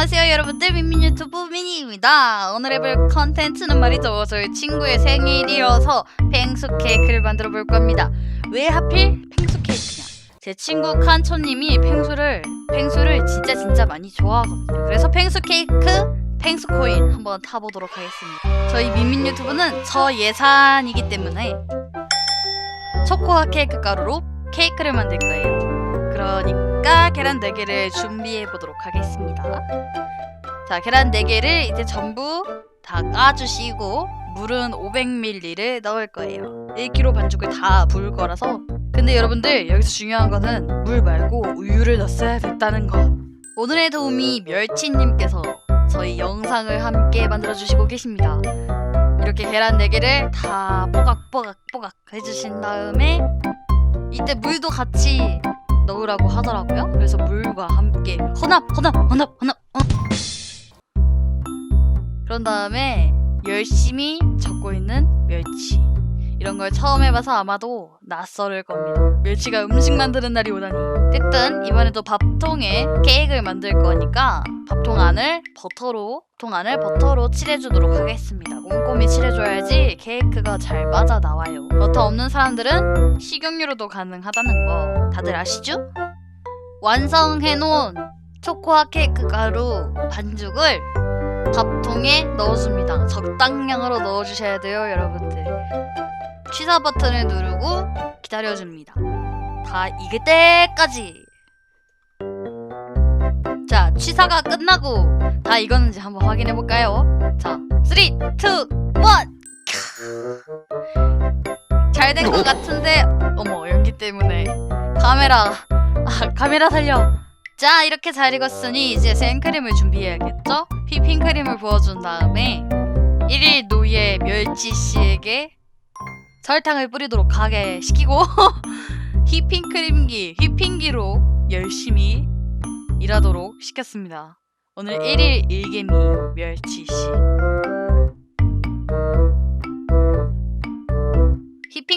안녕하세요 여러분들. 민민 유튜브 미니입니다. 오늘 해볼 컨텐츠는 말이죠. 저희 친구의 생일이어서 펭수 케이크를 만들어 볼 겁니다. 왜 하필 펭수 케이크냐? 제 친구 칸초님이 펭수를 펭수를 진짜 진짜 많이 좋아하거든요. 그래서 펭수 케이크 펭수 코인 한번 타보도록 하겠습니다. 저희 민민 유튜브는 저 예산이기 때문에 초코와 케이크 가루로 케이크를 만들 거예요 그러니까 계란 4개를 준비해 보도록 하겠습니다. 자, 계란 4개를 이제 전부 다 까주시고 물은 500ml를 넣을 거예요. 1kg 반죽을 다 부을 거라서 근데 여러분들 여기서 중요한 거는 물 말고 우유를 넣었어야 됐다는 거. 오늘의 도우미 멸치님께서 저희 영상을 함께 만들어 주시고 계십니다. 이렇게 계란 4개를 다 뽀각뽀각뽀각 해주신 다음에 이때 물도 같이 넣으라고 하더라고요. 그래서 물과 함께 혼합, 혼합, 혼합, 혼합. 어. 그런 다음에 열심히 적고 있는 멸치. 이런 걸 처음 해봐서 아마도 낯설을 겁니다. 멸치가 음식 만드는 날이 오다니. 어쨌든 이번에도 밥통에 케이크를 만들 거니까 밥통 안을 버터로 통 안을 버터로 칠해주도록 하겠습니다. 꼼꼼히 칠해줘야지 케이크가 잘 빠져 나와요. 버터 없는 사람들은 식용유로도 가능하다는 거 다들 아시죠? 완성해놓은 초코와 케이크 가루 반죽을 밥통에 넣어줍니다. 적당량으로 넣어주셔야 돼요, 여러분들. 취사 버튼을 누르고 기다려줍니다. 다 익을 때까지. 자, 취사가 끝나고 다 익었는지 한번 확인해 볼까요? 자, 3, 2, 1. 잘된 것 같은데, 어머, 연기 때문에 카메라, 아, 카메라 살려. 자, 이렇게 잘 익었으니 이제 생크림을 준비해야겠죠? 휘핑크림을 부어준 다음에 1일 노예 멸치 씨에게 설탕을 뿌리도록 하게 시키고 휘핑크림기, 휘핑기로 열심히 일하도록 시켰습니다. 오늘 1일 일개미 멸치 씨.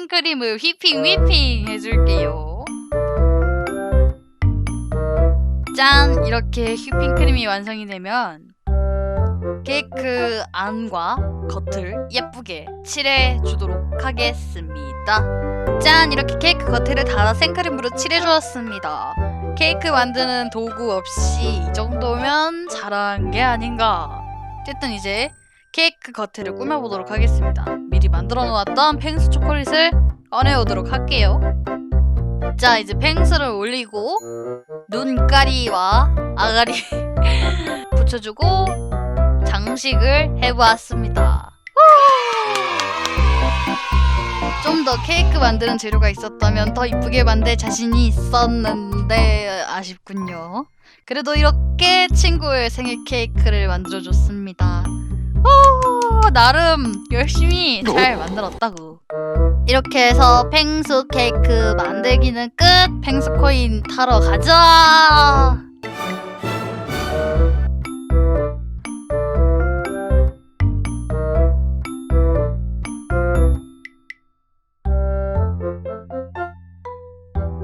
휘핑크림을 휘핑 휘핑 해줄게요. 짠! 이렇게 휘핑크림이 완성이 되면 케이크 안과 겉을 예쁘게 칠해 주도록 하겠습니다. 짠! 이렇게 케이크 겉을 다 생크림으로 칠해 주었습니다. 케이크 만드는 도구 없이 이 정도면 잘한 게 아닌가. 어쨌든 이제 케이크 겉을 꾸며보도록 하겠습니다. 만들어 놓았던 펭수 초콜릿을 꺼내오도록 할게요. 자, 이제 펭수를 올리고 눈가리와 아가리 붙여주고 장식을 해보았습니다. 좀 더 케이크 만드는 재료가 있었다면 더 이쁘게 만들 자신이 있었는데 아쉽군요. 그래도 이렇게 친구의 생일 케이크를 만들어줬습니다. 오, 나름 열심히 잘 만들었다고. 이렇게 해서 펭수 케이크 만들기는 끝! 펭수 코인 타러 가자!